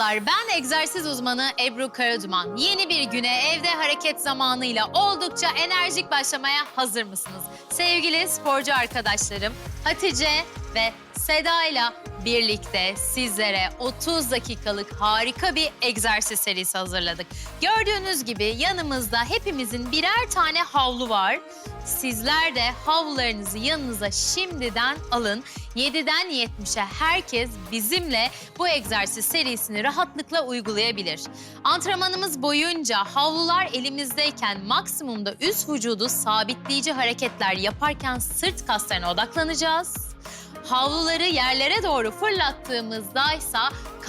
Merhabalar. Ben egzersiz uzmanı Ebru Karaduman. Yeni bir güne evde hareket zamanıyla oldukça enerjik başlamaya hazır mısınız? Sevgili sporcu arkadaşlarım Hatice ve Seda ile birlikte sizlere 30 dakikalık harika bir egzersiz serisi hazırladık. Gördüğünüz gibi yanımızda hepimizin birer tane havlu var. Sizler de havlularınızı yanınıza şimdiden alın. 7'den 70'e herkes bizimle bu egzersiz serisini rahatlıkla uygulayabilir. Antrenmanımız boyunca havlular elimizdeyken maksimumda üst vücudu sabitleyici hareketler yaparken sırt kaslarına odaklanacağız. Havluları yerlere doğru fırlattığımızda ise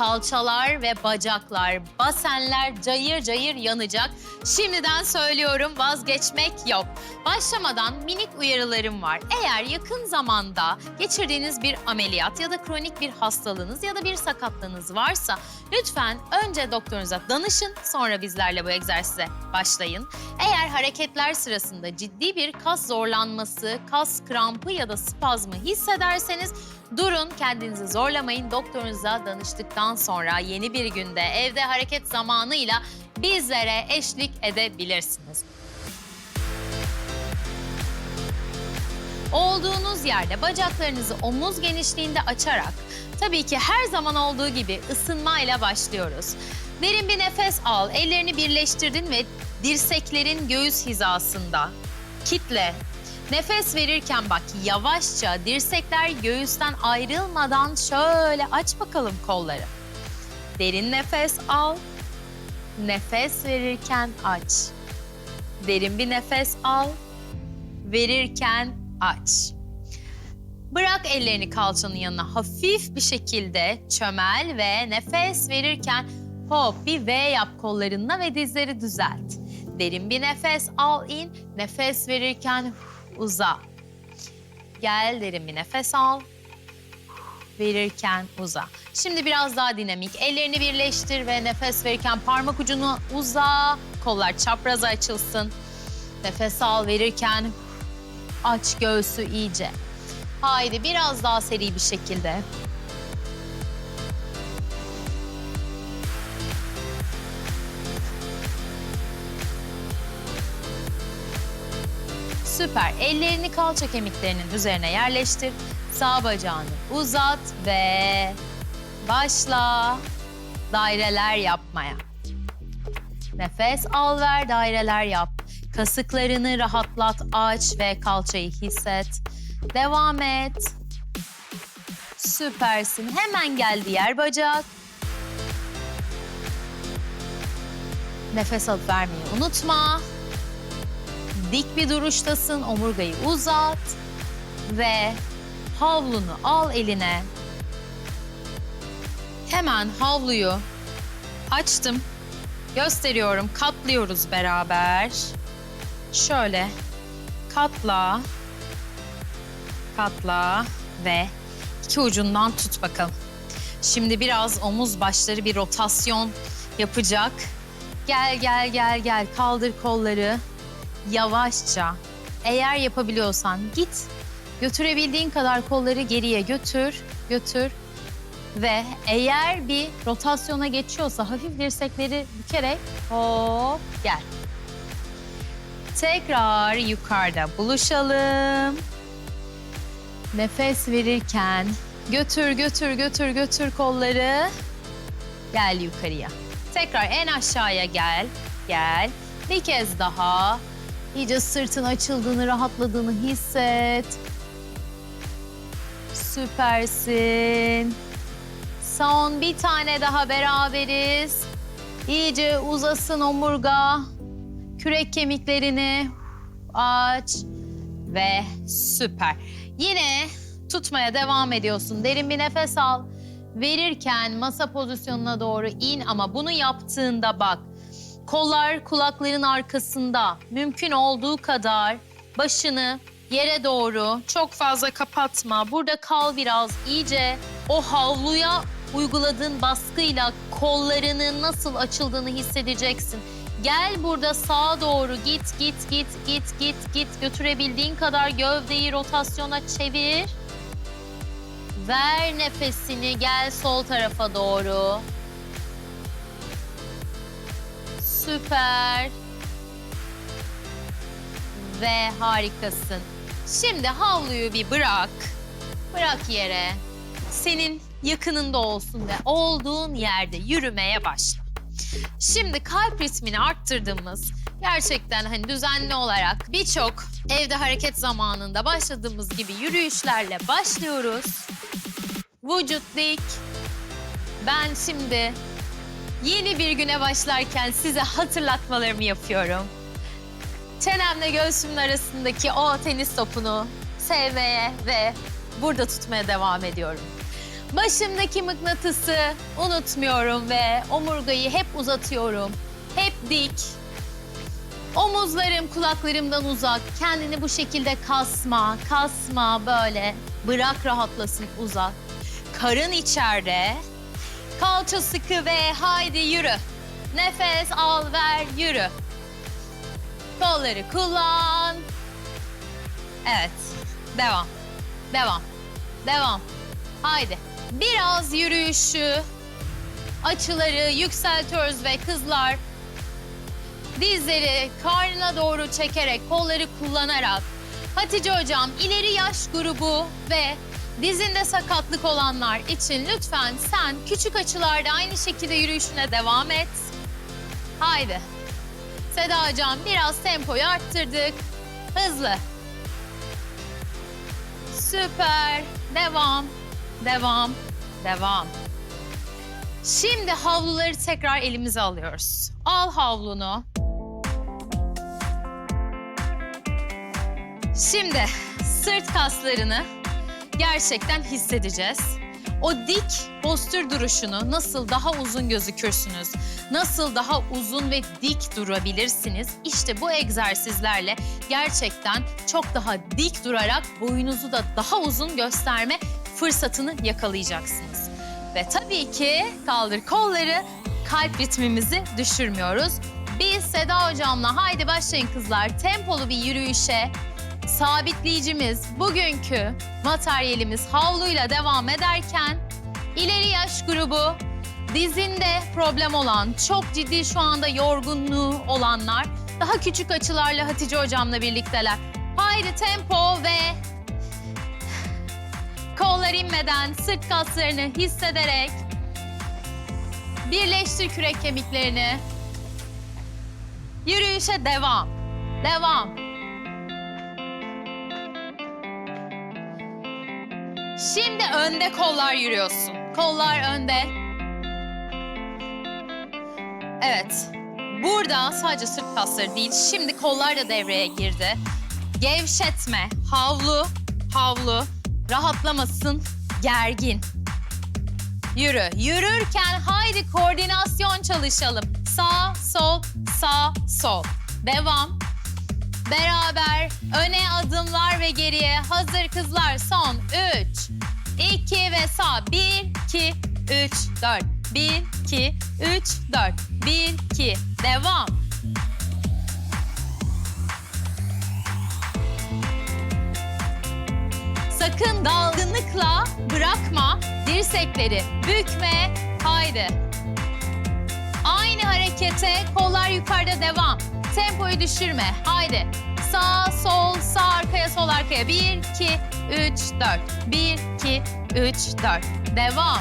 kalçalar ve bacaklar, basenler cayır cayır yanacak. Şimdiden söylüyorum vazgeçmek yok. Başlamadan minik uyarılarım var. Eğer yakın zamanda geçirdiğiniz bir ameliyat ya da kronik bir hastalığınız ya da bir sakatlığınız varsa lütfen önce doktorunuza danışın sonra bizlerle bu egzersize başlayın. Eğer hareketler sırasında ciddi bir kas zorlanması, kas krampı ya da spazmı hissederseniz durun kendinizi zorlamayın. Doktorunuza danıştıktan sonra yeni bir günde evde hareket zamanıyla bizlere eşlik edebilirsiniz. Olduğunuz yerde bacaklarınızı omuz genişliğinde açarak tabii ki her zaman olduğu gibi ısınmayla başlıyoruz. Derin bir nefes al, ellerini birleştirdin ve dirseklerin göğüs hizasında. Kitle. Nefes verirken bak yavaşça dirsekler göğüsten ayrılmadan şöyle aç bakalım kolları. Derin nefes al. Nefes verirken aç. Derin bir nefes al. Verirken aç. Bırak ellerini kalçanın yanına hafif bir şekilde çömel ve nefes verirken hop bir V yap kollarınla ve dizleri düzelt. Derin bir nefes al in, nefes verirken uza. Gel derin bir nefes al. Verirken uza. Şimdi biraz daha dinamik. Ellerini birleştir ve nefes verirken parmak ucunu uza. Kollar çapraza açılsın. Nefes al verirken aç göğsü iyice. Haydi biraz daha seri bir şekilde. Süper. Ellerini kalça kemiklerinin üzerine yerleştir. Sağ bacağını uzat ve başla daireler yapmaya. Nefes al ver daireler yap. Kasıklarını rahatlat, aç ve kalçayı hisset. Devam et. Süpersin. Hemen gel diğer bacak. Nefes alıp vermeyi unutma. Dik bir duruştasın. Omurgayı uzat. Ve havlunu al eline. Hemen havluyu açtım. Gösteriyorum. Katlıyoruz beraber. Şöyle katla, katla ve iki ucundan tut bakalım. Şimdi biraz omuz başları bir rotasyon yapacak. Gel gel gel gel kaldır kolları yavaşça. Eğer yapabiliyorsan git götürebildiğin kadar kolları geriye götür, götür ve eğer bir rotasyona geçiyorsa hafif dirsekleri bükerek hop gel. Tekrar yukarıda buluşalım. Nefes verirken götür götür götür götür kolları. Gel yukarıya. Tekrar en aşağıya gel. Gel. Bir kez daha. İyice sırtın açıldığını, rahatladığını hisset. Süpersin. Son bir tane daha beraberiz. İyice uzasın omurga. Kürek kemiklerini aç ve süper. Yine tutmaya devam ediyorsun. Derin bir nefes al. Verirken masa pozisyonuna doğru in ama bunu yaptığında bak. Kollar kulakların arkasında. Mümkün olduğu kadar başını yere doğru çok fazla kapatma. Burada kal biraz iyice o havluya uyguladığın baskıyla kollarının nasıl açıldığını hissedeceksin. Gel burada sağa doğru git, git, git, git, git, git. Götürebildiğin kadar gövdeyi rotasyona çevir. Ver nefesini, gel sol tarafa doğru. Süper. Ve harikasın. Şimdi havluyu bir bırak. Bırak yere. Senin yakınında olsun ve olduğun yerde yürümeye başla. Şimdi kalp ritmini arttırdığımız, gerçekten hani düzenli olarak birçok evde hareket zamanında başladığımız gibi yürüyüşlerle başlıyoruz. Vücut dik. Ben şimdi yeni bir güne başlarken size hatırlatmalarımı yapıyorum. Çenemle göğsümün arasındaki o tenis topunu sevmeye ve burada tutmaya devam ediyorum. Başımdaki mıknatısı unutmuyorum ve omurgayı hep uzatıyorum. Hep dik. Omuzlarım kulaklarımdan uzak. Kendini bu şekilde kasma, kasma böyle. Bırak rahatlasın uzak. Karın içeride. Kalça sıkı ve haydi yürü. Nefes al ver yürü. Kolları kullan. Evet. Devam. Devam. Devam. Haydi. Biraz yürüyüşü, açıları yükseltiyoruz ve kızlar dizleri karnına doğru çekerek, kolları kullanarak Hatice Hocam ileri yaş grubu ve dizinde sakatlık olanlar için lütfen sen küçük açılarda aynı şekilde yürüyüşüne devam et. Haydi. Seda Hocam biraz tempoyu arttırdık. Hızlı. Süper. Devam. Devam. Devam. Şimdi havluları tekrar elimize alıyoruz. Al havlunu. Şimdi sırt kaslarını gerçekten hissedeceğiz. O dik postür duruşunu nasıl daha uzun gözükürsünüz, nasıl daha uzun ve dik durabilirsiniz? İşte bu egzersizlerle gerçekten çok daha dik durarak boyunuzu da daha uzun gösterme fırsatını yakalayacaksınız. Ve tabii ki kaldır kolları, kalp ritmimizi düşürmüyoruz. Biz Seda hocamla haydi başlayın kızlar tempolu bir yürüyüşe sabitleyicimiz bugünkü materyalimiz havluyla devam ederken ileri yaş grubu dizinde problem olan, çok ciddi şu anda yorgunluğu olanlar daha küçük açılarla Hatice hocamla birlikteler. Haydi tempo ve kollar inmeden sırt kaslarını hissederek birleştir kürek kemiklerini. Yürüyüşe devam. Devam. Şimdi önde kollar yürüyorsun. Kollar önde. Evet. Burada sadece sırt kasları değil, şimdi kollar da devreye girdi. Gevşetme, havlu, havlu, rahatlamasın, gergin. Yürü. Yürürken haydi koordinasyon çalışalım. Sağ, sol, sağ, sol. Devam. Beraber öne adımlar ve geriye hazır kızlar son 3 2 ve sağ 1 2 3 4 1 2 3 4 1 2 devam. Sakın dalgınlıkla bırakma dirsekleri bükme haydi. Aynı harekete kollar yukarıda devam. Tempoyu düşürme. Haydi. Sağ, sol, sağ arkaya, sol arkaya. Bir, iki, üç, dört. Bir, iki, üç, dört. Devam.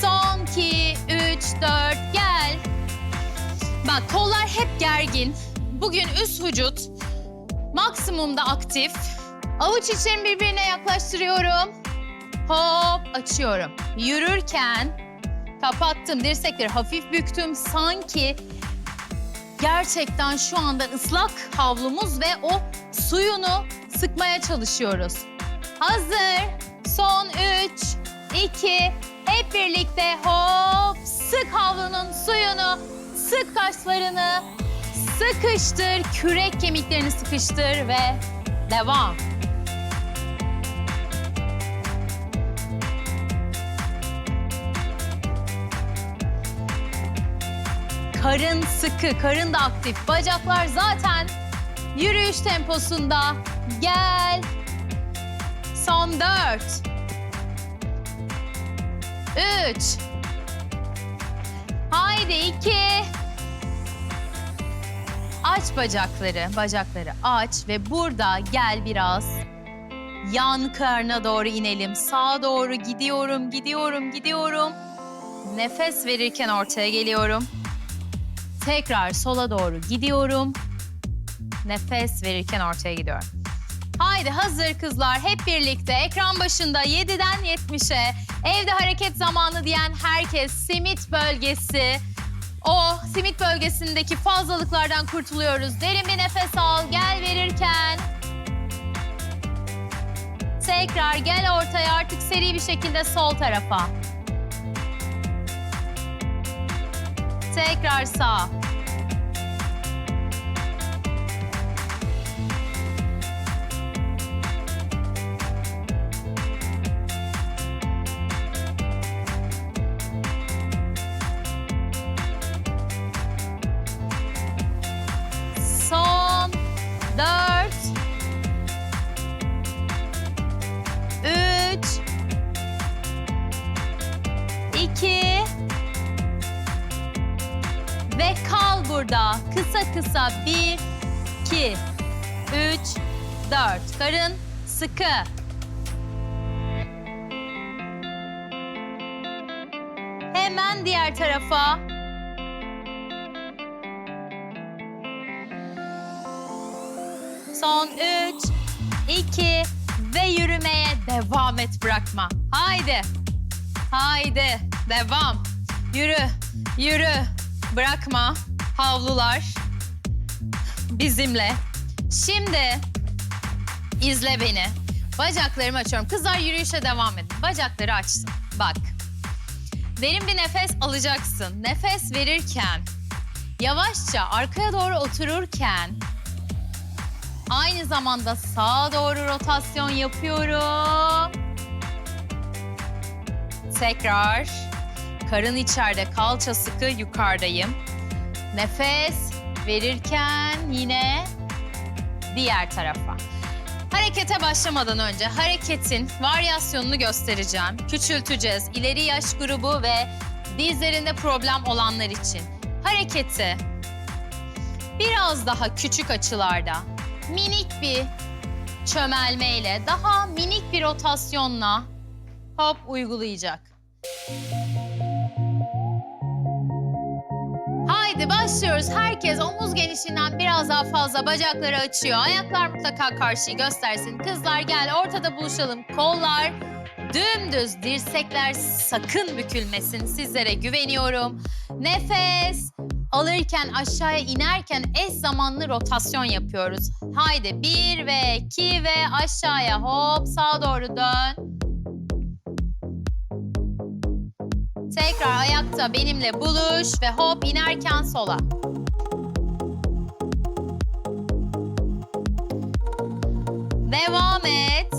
Son iki, üç, dört. Gel. Bak kollar hep gergin. Bugün üst vücut maksimumda aktif. Avuç içlerimi birbirine yaklaştırıyorum. Hop açıyorum. Yürürken kapattım. Dirsekleri hafif büktüm. Sanki gerçekten şu anda ıslak havlumuz ve o suyunu sıkmaya çalışıyoruz. Hazır. Son üç, iki, hep birlikte hop sık havlunun suyunu, sık kaşlarını, sıkıştır, kürek kemiklerini sıkıştır ve devam. Karın sıkı, karın da aktif. Bacaklar zaten yürüyüş temposunda. Gel. Son dört. Üç. Haydi iki. Aç bacakları, bacakları aç ve burada gel biraz. Yan karna doğru inelim. Sağa doğru gidiyorum, gidiyorum, gidiyorum. Nefes verirken ortaya geliyorum. Tekrar sola doğru gidiyorum. Nefes verirken ortaya gidiyorum. Haydi hazır kızlar hep birlikte ekran başında 7'den 70'e evde hareket zamanı diyen herkes simit bölgesi o simit bölgesindeki fazlalıklardan kurtuluyoruz. Derin bir nefes al gel verirken tekrar gel ortaya artık seri bir şekilde sol tarafa. Tekrar sağ. Bir, iki, üç, dört. Karın sıkı. Hemen diğer tarafa. Son üç, iki ve yürümeye devam et bırakma. Haydi. Haydi. Devam. Yürü. Yürü. Bırakma. Havlular. Bizimle. Şimdi izle beni. Bacaklarımı açıyorum. Kızlar yürüyüşe devam edin. Bacakları açsın. Bak. Derin bir nefes alacaksın. Nefes verirken yavaşça arkaya doğru otururken Aynı zamanda sağa doğru rotasyon yapıyorum. Tekrar. Karın içeride, kalça sıkı, yukarıdayım. Nefes verirken yine diğer tarafa. Harekete başlamadan önce hareketin varyasyonunu göstereceğim. Küçülteceğiz. İleri yaş grubu ve dizlerinde problem olanlar için. Hareketi biraz daha küçük açılarda minik bir çömelmeyle, daha minik bir rotasyonla hop uygulayacak. Haydi başlıyoruz. Herkes omuz genişliğinden biraz daha fazla bacakları açıyor. Ayaklar mutlaka karşıyı göstersin. Kızlar gel ortada buluşalım. Kollar dümdüz, dirsekler sakın bükülmesin. Sizlere güveniyorum. Nefes alırken aşağıya inerken eş zamanlı rotasyon yapıyoruz. Haydi bir ve iki ve aşağıya hop sağa doğru dön. Tekrar ayakta benimle buluş ve hop inerken sola. Devam et.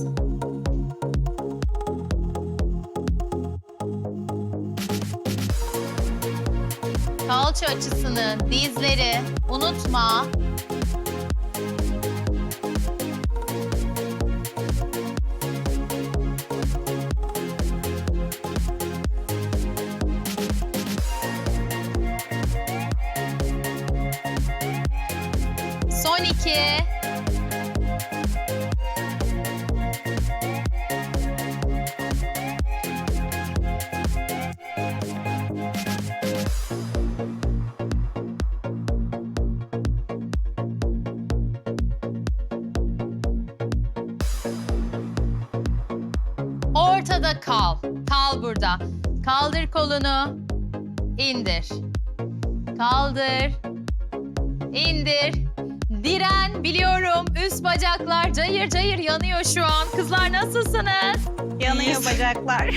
Kalça açısını, dizleri unutma. İki. Ortada kal. Kal burada. Kaldır kolunu. İndir. Kaldır. İndir. Diren biliyorum. Üst bacaklar cayır cayır yanıyor şu an. Kızlar nasılsınız? Yanıyor bacaklar.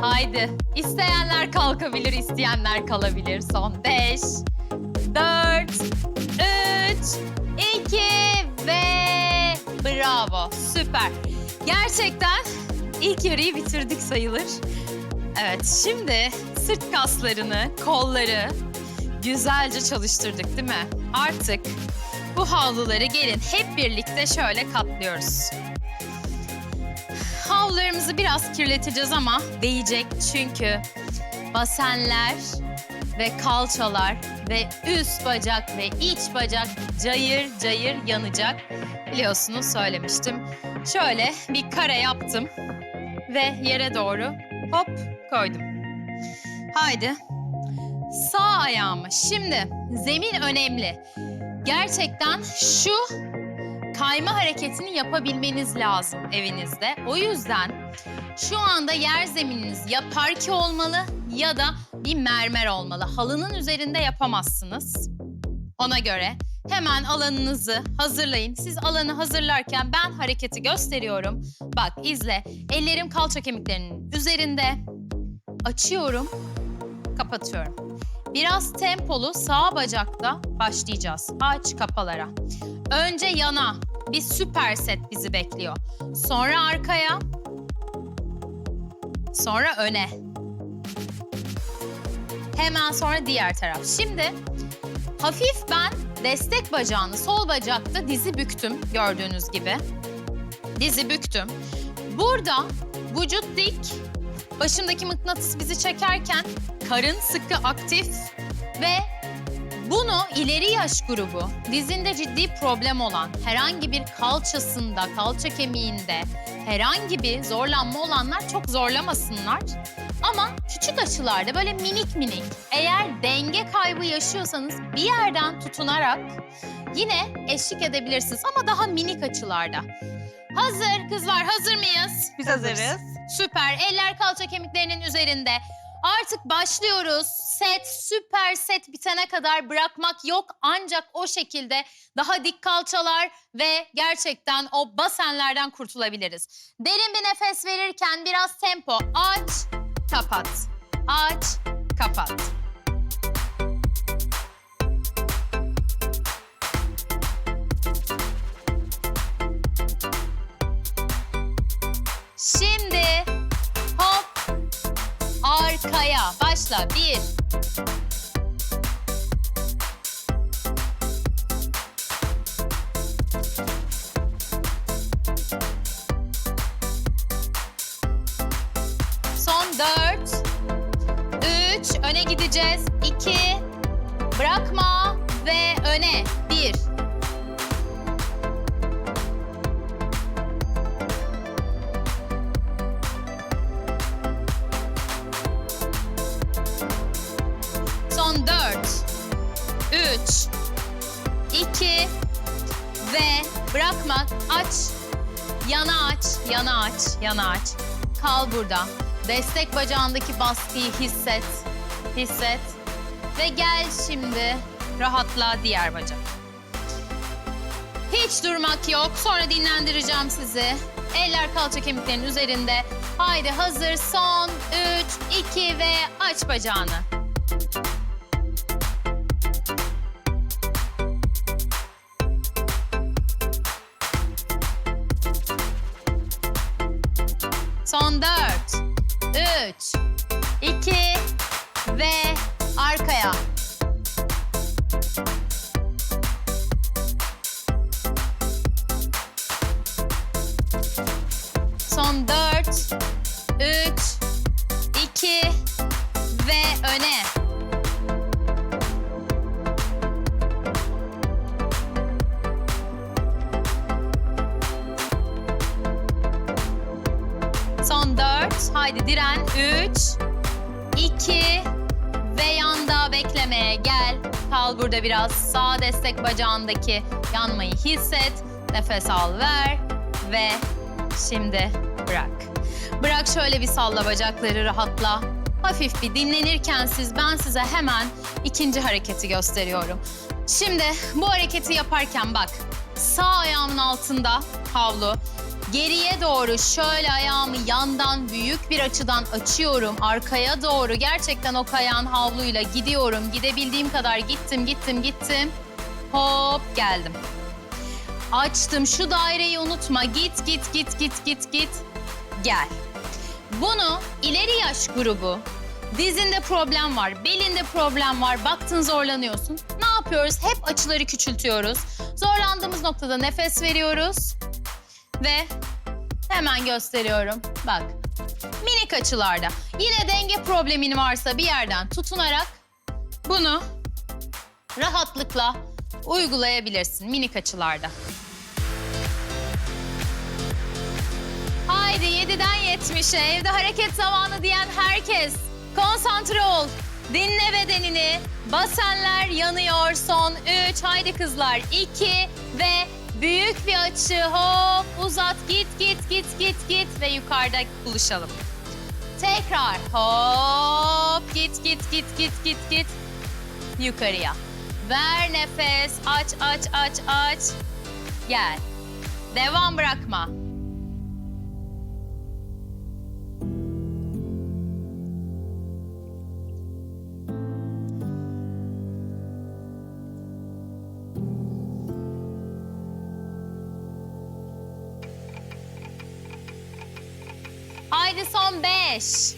Haydi. İsteyenler kalkabilir, isteyenler kalabilir. Son beş, dört, üç, iki ve bravo. Süper. Gerçekten ilk yarıyı bitirdik sayılır. Evet, şimdi sırt kaslarını, kolları güzelce çalıştırdık değil mi? Artık Bu havluları gelin hep birlikte şöyle katlıyoruz. Havlularımızı biraz kirleteceğiz ama değecek çünkü basenler ve kalçalar ve üst bacak ve iç bacak cayır cayır yanacak. Biliyorsunuz söylemiştim. Şöyle bir kare yaptım ve yere doğru hop koydum. Haydi. Sağ ayağımı. Şimdi zemin önemli. Gerçekten şu kayma hareketini yapabilmeniz lazım evinizde. O yüzden şu anda yer zemininiz ya parke olmalı ya da bir mermer olmalı. Halının üzerinde yapamazsınız. Ona göre hemen alanınızı hazırlayın. Siz alanı hazırlarken ben hareketi gösteriyorum. Bak izle. Ellerim kalça kemiklerinin üzerinde. Açıyorum, kapatıyorum. Biraz tempolu sağ bacakta başlayacağız. Aç kapalara. Önce yana bir süper set bizi bekliyor. Sonra arkaya. Sonra öne. Hemen sonra diğer taraf. Şimdi hafif ben destek bacağını sol bacakta dizi büktüm gördüğünüz gibi. Dizi büktüm. Burada vücut dik, başımdaki mıknatıs bizi çekerken karın sıkı aktif ve bunu ileri yaş grubu, dizinde ciddi problem olan, herhangi bir kalçasında, kalça kemiğinde herhangi bir zorlanma olanlar çok zorlamasınlar. Ama küçük açılarda böyle minik minik eğer denge kaybı yaşıyorsanız bir yerden tutunarak yine eşlik edebilirsiniz ama daha minik açılarda. Hazır kızlar hazır mıyız? Biz hazırız. Süper. Eller kalça kemiklerinin üzerinde. Artık başlıyoruz. Set, süper set bitene kadar bırakmak yok. Ancak o şekilde daha dik kalçalar ve gerçekten o basenlerden kurtulabiliriz. Derin bir nefes verirken biraz tempo. Aç, kapat. Aç, kapat. Arkaya başla. Bir. Son dört. Üç. Öne gideceğiz. İki. Bırakma ve öne. Bir. Yana aç. Kal burada. Destek bacağındaki baskıyı hisset, hisset. Ve gel şimdi rahatla diğer bacak. Hiç durmak yok. Sonra dinlendireceğim sizi. Eller kalça kemiklerinin üzerinde. Haydi hazır. Son 3, 2 ve aç bacağını. Biraz. Sağ destek bacağındaki yanmayı hisset. Nefes al ver ve şimdi bırak. Bırak şöyle bir salla bacakları rahatla. Hafif bir dinlenirken siz ben size hemen ikinci hareketi gösteriyorum. Şimdi bu hareketi yaparken bak sağ ayağımın altında havlu. Geriye doğru şöyle ayağımı yandan büyük bir açıdan açıyorum. Arkaya doğru gerçekten o kayan havluyla gidiyorum. Gidebildiğim kadar gittim, gittim, gittim. Hop geldim. Açtım. Şu daireyi unutma. Git, git, git, git, git, git. Gel. Bunu ileri yaş grubu Dizinde problem var, belinde problem var, baktın zorlanıyorsun. Ne yapıyoruz? Hep açıları küçültüyoruz. Zorlandığımız noktada nefes veriyoruz. Ve hemen gösteriyorum. Bak, minik açılarda. Yine denge problemin varsa bir yerden tutunarak bunu rahatlıkla uygulayabilirsin minik açılarda. Haydi 7'den 70'e evde hareket zamanı diyen herkes konsantre ol. Dinle bedenini. Basenler yanıyor. Son 3. Haydi kızlar. 2 ve büyük bir açı. Hop uzat. Git git git git git ve yukarıda buluşalım. Tekrar. Hop git git git git git git. Yukarıya. Ver nefes. Aç aç aç aç. Gel. Devam bırakma. Son beş.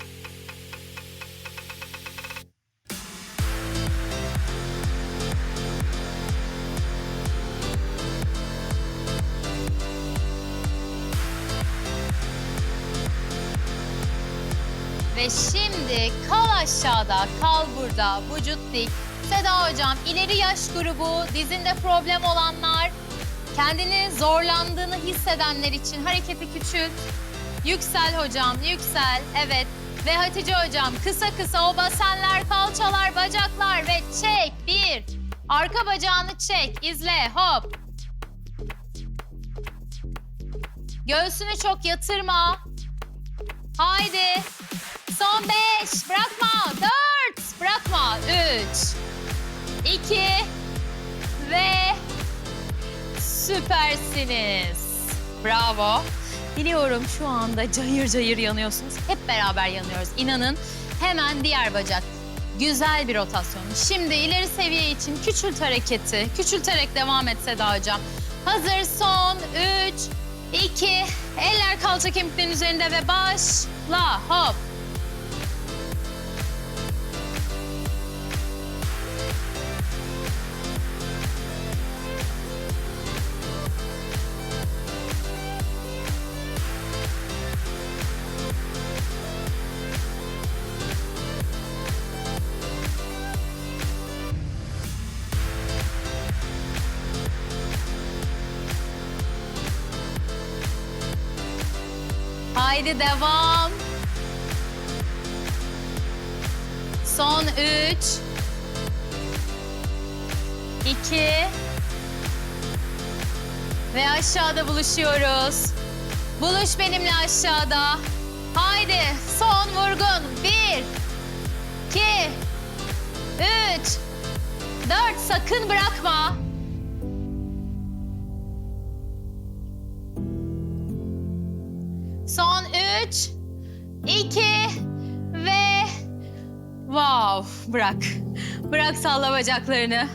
Ve şimdi kal aşağıda, kal burada, vücut dik. Seda hocam ileri yaş grubu, dizinde problem olanlar, kendini zorlandığını hissedenler için hareketi küçült. Yüksel hocam, yüksel. Evet. Ve Hatice hocam kısa kısa o basenler, kalçalar, bacaklar ve çek. Bir. Arka bacağını çek. izle. Hop. Göğsünü çok yatırma. Haydi. Son beş. Bırakma. Dört. Bırakma. Üç. iki Ve süpersiniz. Bravo. Biliyorum şu anda cayır cayır yanıyorsunuz. Hep beraber yanıyoruz. İnanın hemen diğer bacak. Güzel bir rotasyon. Şimdi ileri seviye için küçült hareketi. Küçülterek devam et Seda Hocam. Hazır son 3, 2, eller kalça kemiklerin üzerinde ve başla. Hop. Haydi devam. Son üç. iki Ve aşağıda buluşuyoruz. Buluş benimle aşağıda. Haydi son vurgun. Bir, iki, üç, dört. Sakın bırakma. İki ve wow bırak. Bırak salla bacaklarını.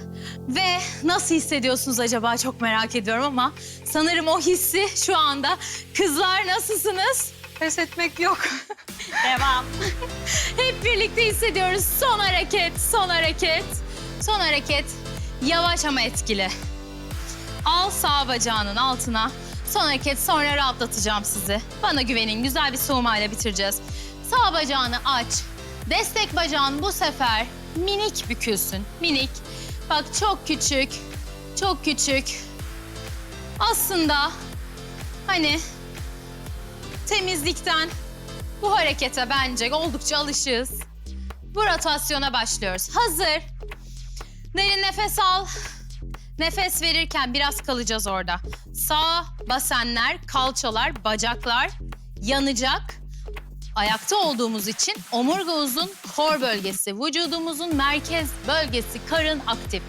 Ve nasıl hissediyorsunuz acaba çok merak ediyorum ama sanırım o hissi şu anda. Kızlar nasılsınız? Pes etmek yok. Devam. Hep birlikte hissediyoruz. Son hareket, son hareket. Son hareket yavaş ama etkili. Al sağ bacağının altına. Son hareket sonra rahatlatacağım sizi. Bana güvenin güzel bir soğumayla bitireceğiz. Sağ bacağını aç. Destek bacağın bu sefer minik bükülsün. Minik. Bak çok küçük. Çok küçük. Aslında hani temizlikten bu harekete bence oldukça alışığız. Bu rotasyona başlıyoruz. Hazır. Derin nefes al. Nefes verirken biraz kalacağız orada. Sağ basenler, kalçalar, bacaklar yanacak. Ayakta olduğumuz için omurga uzun, kor bölgesi, vücudumuzun merkez bölgesi, karın aktif.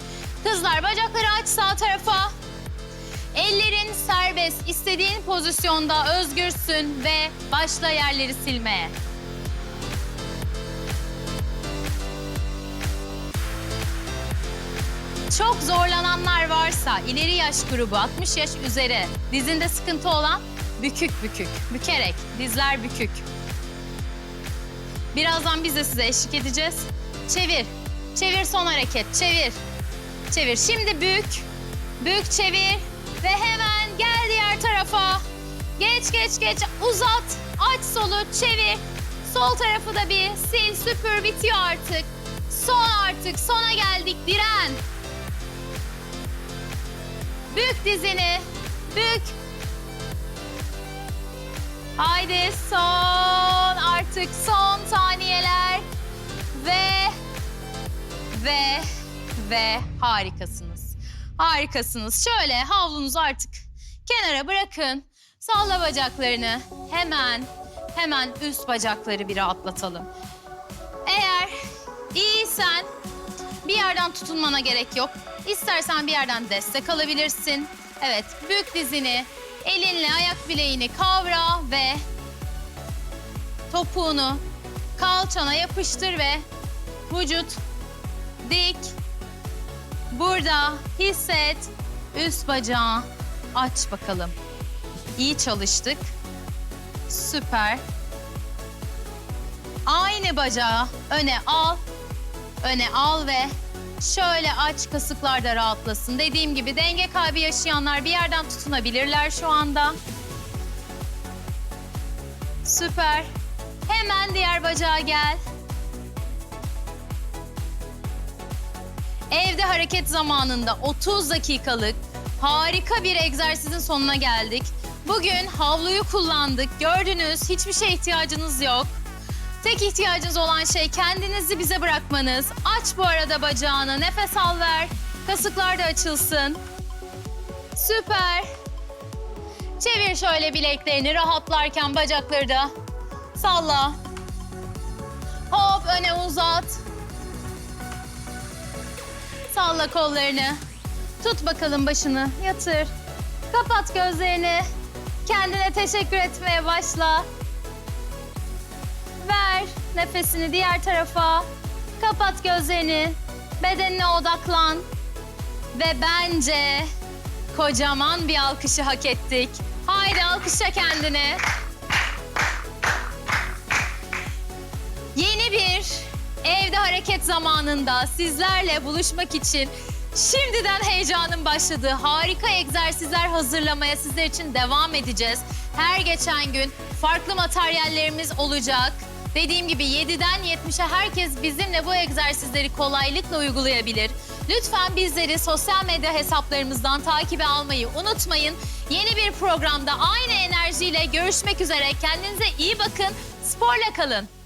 Kızlar bacakları aç sağ tarafa. Ellerin serbest, istediğin pozisyonda özgürsün ve başla yerleri silmeye. Çok zorlananlar varsa ileri yaş grubu 60 yaş üzeri dizinde sıkıntı olan bükük bükük bükerek dizler bükük. Birazdan biz de size eşlik edeceğiz. Çevir. Çevir son hareket. Çevir. Çevir. Şimdi bük. Bük çevir. Ve hemen gel diğer tarafa. Geç geç geç. Uzat. Aç solu. Çevir. Sol tarafı da bir sil. Süpür. Bitiyor artık. Son artık. Sona geldik. Diren. Bük dizini. Bük. Haydi son artık son saniyeler ve ve ve harikasınız. Harikasınız. Şöyle havlunuzu artık kenara bırakın. Salla bacaklarını. Hemen hemen üst bacakları bir rahatlatalım. Eğer iyiysen bir yerden tutunmana gerek yok. İstersen bir yerden destek alabilirsin. Evet, büyük dizini elinle ayak bileğini kavra ve topuğunu kalçana yapıştır ve vücut dik. Burada hisset. Üst bacağı aç bakalım. İyi çalıştık. Süper. Aynı bacağı öne al. Öne al ve şöyle aç kasıklar da rahatlasın. Dediğim gibi denge kaybı yaşayanlar bir yerden tutunabilirler şu anda. Süper. Hemen diğer bacağa gel. Evde hareket zamanında 30 dakikalık harika bir egzersizin sonuna geldik. Bugün havluyu kullandık. Gördünüz hiçbir şeye ihtiyacınız yok. Tek ihtiyacınız olan şey kendinizi bize bırakmanız. Aç bu arada bacağını, nefes al ver. Kasıklar da açılsın. Süper. Çevir şöyle bileklerini rahatlarken bacakları da salla. Hop öne uzat. Salla kollarını. Tut bakalım başını, yatır. Kapat gözlerini. Kendine teşekkür etmeye başla. Ver nefesini diğer tarafa. Kapat gözlerini. Bedenine odaklan. Ve bence kocaman bir alkışı hak ettik. Haydi alkışla kendini. Yeni bir evde hareket zamanında sizlerle buluşmak için şimdiden heyecanım başladı. Harika egzersizler hazırlamaya sizler için devam edeceğiz. Her geçen gün farklı materyallerimiz olacak. Dediğim gibi 7'den 70'e herkes bizimle bu egzersizleri kolaylıkla uygulayabilir. Lütfen bizleri sosyal medya hesaplarımızdan takibe almayı unutmayın. Yeni bir programda aynı enerjiyle görüşmek üzere. Kendinize iyi bakın. Sporla kalın.